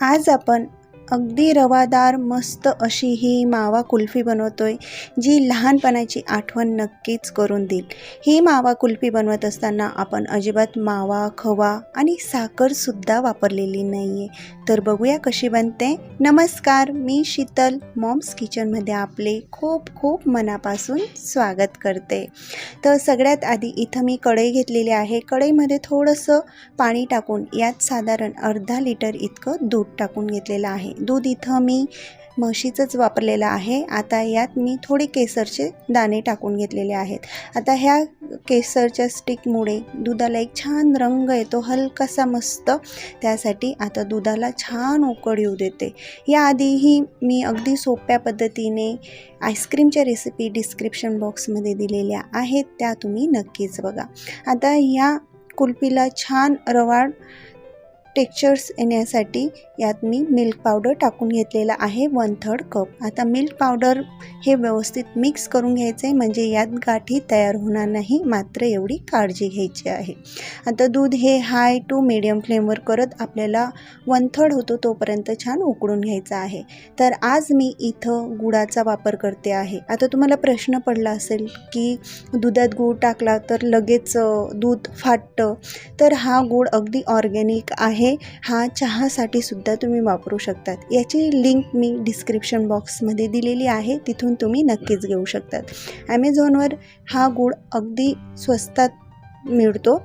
आज आपण अगदी रवादार मस्त अशी ही मावा कुल्फी बनवतोय जी लहानपणाची आठवण नक्कीच करून देईल. ही मावा कुल्फी बनवत असताना आपण अजिबात मावा खवा आणि साखरसुद्धा वापरलेली नाही आहे तर बघूया कशी बनते. नमस्कार मी शीतल मॉम्स किचनमध्ये आपले खूप खूप मनापासून स्वागत करते. तर सगळ्यात आधी इथं मी कढई घेतलेली आहे. कढईमध्ये थोडंसं पाणी टाकून यात साधारण अर्धा लिटर इतकं दूध टाकून घेतलेलं आहे. दूध इथं मी म्हशीचंच वापरलेलं आहे. आता यात मी थोडे केसरचे दाणे टाकून घेतलेले आहेत. आता ह्या केसरच्या स्टिकमुळे दुधाला एक छान रंग येतो हलकासा मस्त. त्यासाठी आता दुधाला छान उकड येऊ देते. याआधीही मी अगदी सोप्या पद्धतीने आईस्क्रीमच्या रेसिपी डिस्क्रिप्शन बॉक्समध्ये दिलेल्या आहेत त्या तुम्ही नक्कीच बघा. आता ह्या कुल्फीला छान रवाळ टेक्चर्स येण्यासाठी यात मी मिल्क पावडर टाकून घेतलेला आहे वन थर्ड कप. आता मिल्क पावडर हे व्यवस्थित मिक्स करून घ्यायचं आहे म्हणजे यात गाठी तयार होणार नाही मात्र एवढी काळजी घ्यायची आहे. आता दूध हे हाय टू मिडियम फ्लेमवर करत आपल्याला वन थर्ड होतो तोपर्यंत छान उकळून घ्यायचं आहे. तर आज मी इथं गुळाचा वापर करते आहे. आता तुम्हाला प्रश्न पडला असेल की दुधात गूळ टाकला तर लगेच दूध फाटतं. तर हा गूळ अगदी ऑर्गॅनिक आहे. हा चहासाठी सुद्धा तुम्ही वापरू शकतात. याची लिंक मी डिस्क्रिप्शन बॉक्समध्ये दिलेली आहे. तिथून तुम्ही नक्कीच घेऊ शकतात. ॲमेझॉनवर हा गूळ अगदी स्वस्तात मिळतो.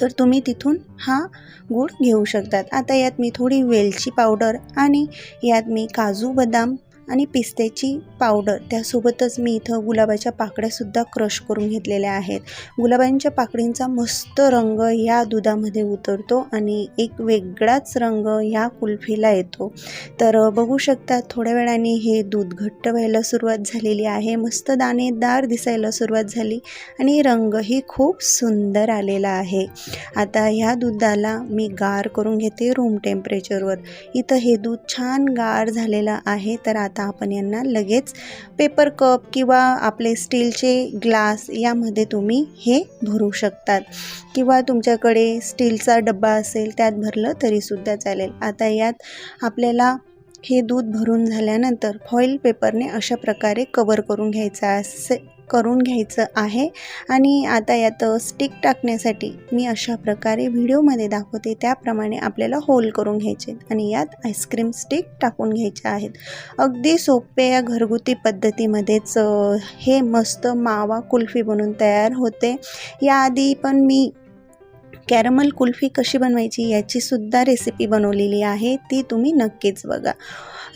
तर तुम्ही तिथून हा गूळ घेऊ शकतात. आता यात मी थोडी वेलची पावडर आणि यात मी काजू बदाम आणि पिस्त्याची पावडर. त्यासोबतच मी इथं गुलाबाच्या पाकळ्यासुद्धा क्रश करून घेतलेल्या आहेत. गुलाबांच्या पाकळींचा मस्त रंग या दुधामध्ये उतरतो आणि एक वेगळाच रंग या कुल्फीला येतो. तर बघू शकता थोड्या वेळाने हे दूध घट्ट व्हायला सुरुवात झालेली आहे. मस्त दाणेदार दिसायला सुरुवात झाली आणि रंगही खूप सुंदर आलेला आहे. आता ह्या दुधाला मी गार करून घेते रूम टेम्परेचरवर इथं हे दूध छान गार झालेलं आहे. तर आता आपण यांना लगेच पेपर कप किंवा आपले स्टीलचे ग्लास यामध्ये तुम्ही हे भरू शकतात. किंवा तुमच्याकडे स्टीलचा डब्बा असेल त्यात भरलं तरीसुद्धा चालेल. आता यात आपल्याला हे दूध भरून झाल्यानंतर फॉईल पेपरने अशा प्रकारे कवर करून घ्यायचं असे करून घ्यायचं आहे. आणि आता यात स्टिक टाकण्यासाठी मी अशा प्रकारे व्हिडिओमध्ये दाखवते. त्याप्रमाणे आपल्याला होल करून घ्यायचे आणि यात आईस्क्रीम स्टिक टाकून घ्यायच्या आहेत. अगदी सोप्या घरगुती पद्धतीमध्येच हे मस्त मावा कुल्फी बनून तयार होते. याआधी पण मी कॅरमल कुल्फी कशी बनवायची याचीसुद्धा रेसिपी बनवलेली आहे ती तुम्ही नक्कीच बघा.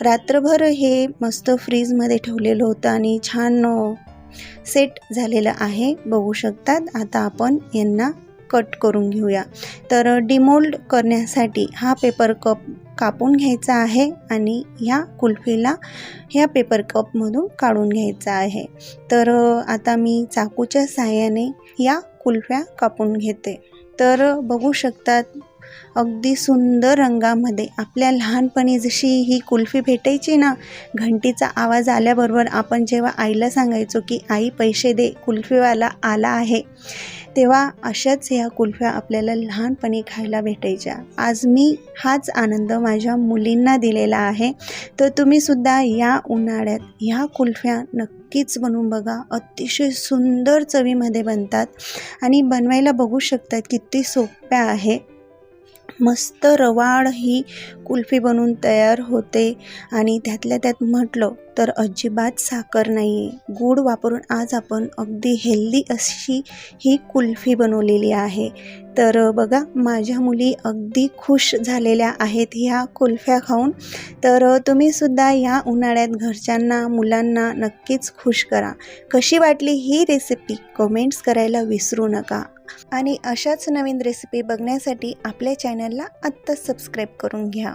रात्रभर हे मस्त फ्रीजमध्ये ठेवलेलं होतं आणि छान सेट झालेलं आहे. बघू शकतात. आता आपण यांना कट करून घेऊया. तर डिमोल्ड करण्यासाठी हा पेपर कप कापून घ्यायचा आहे आणि ह्या कुल्फीला ह्या पेपर कपमधून काढून घ्यायचा आहे. तर आता मी चाकूच्या साहाय्याने या कुल्फ्या कापून घेते. तर बघू शकतात अगदी सुंदर रंगामध्ये. आपल्या लहानपणी जशी ही कुल्फी भेटायची ना घंटीचा आवाज आल्याबरोबर आपण जेव्हा आईला सांगायचो की आई पैसे दे कुल्फीवाला आला आहे. तेव्हा अशाच ह्या कुल्फ्या आपल्याला लहानपणी खायला भेटायच्या. आज मी हाच आनंद माझ्या मुलींना दिलेला आहे. तर तुम्हीसुद्धा या उन्हाळ्यात ह्या कुल्फ्या नक्कीच बनवून बघा. अतिशय सुंदर चवीमध्ये बनतात. आणि बनवायला बघू शकतात किती सोप्या आहे. मस्त रवाळ ही कुल्फी बनवून तयार होते. आणि त्यातल्या त्यात म्हटलं तर अजिबात साखर नाही आहे गूळ वापरून आज आपण अगदी हेल्दी अशी ही कुल्फी बनवलेली आहे. तर बघा माझ्या मुली अगदी खुश झालेल्या आहेत ह्या कुल्फ्या खाऊन. तर तुम्हीसुद्धा या उन्हाळ्यात घरच्यांना मुलांना नक्कीच खुश करा. कशी वाटली ही रेसिपी कमेंट्स करायला विसरू नका. आणि अशाच नवीन रेसिपी बघण्यासाठी आपल्या चॅनलला आत्ताच सबस्क्राईब करून घ्या.